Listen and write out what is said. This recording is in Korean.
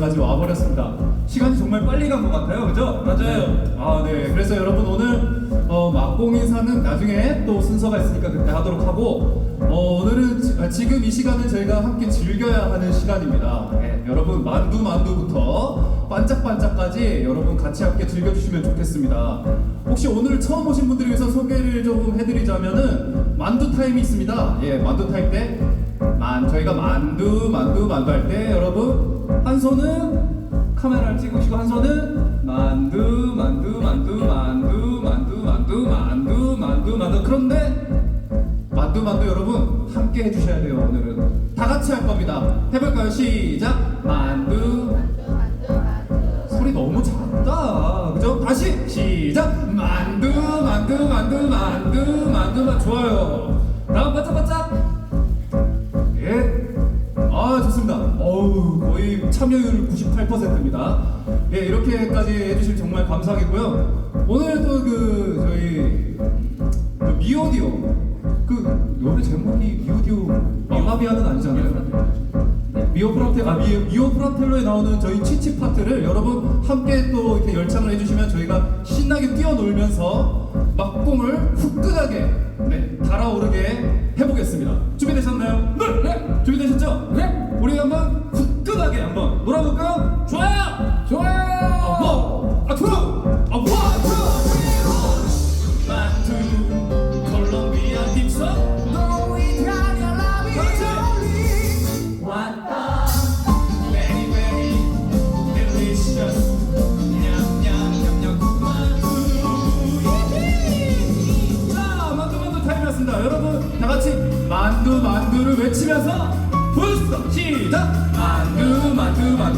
여기까지 와버렸습니다. 시간이 정말 빨리 간 것 같아요, 그죠? 맞아요. 아, 네. 그래서 여러분 오늘 어, 막공 인사는 나중에 또 순서가 있으니까 그때 하도록 하고 어, 오늘은 지, 아, 지금 이 시간을 저희가 함께 즐겨야 하는 시간입니다. 네, 여러분 만두 만두부터 반짝반짝까지 여러분 같이 함께 즐겨주시면 좋겠습니다. 혹시 오늘 처음 오신 분들 위해서 소개를 좀 해드리자면은 만두 타임이 있습니다. 예, 만두 타임 때 만, 저희가 만두 만두 만두 할 때 여러분 한 손은 카메라를 찍으시고 한 손은 만두 만두 만두 만두 만두 만두 만두 만두 만두 그런데 만두 만두 여러분 함께 해주셔야 돼요 오늘은 다 같이 할 겁니다 해볼까요 시작 만두 소리 너무 작다 그죠 다시 시작 만두 만두 만두 만두 만두 만두 좋아요 다음 바짝바짝 어우 거의 참여율 98%입니다. 예 이렇게까지 해주시면 정말 감사하겠고요. 오늘 또그 저희 그 미오디오 그 노래 제목이 미오디오 마마비아는 아니잖아요. 미오 프라텔 아 미, 미오 프라텔로에 나오는 저희 치치 파트를 여러분 함께 또 이렇게 열창을 해주시면 저희가 신나게 뛰어놀면서 막공을 후끈하게 네 달아오르게 해보겠습니다. 준비되셨나요? 네. 네. 준비되셨죠? 네. 우리 한번 후끈하게 한번 놀아볼까요? 좋아요. 좋아요. 뭐? 아 투. 아 원, 투. 만두 콜롬비아 딥서. 왔다 Very very delicious 냠냠냠냠 만두 자 만두 만두 타임이었습니다 여러분 다 같이 만두 만두를 외치면서 시작! 만두 만두 만두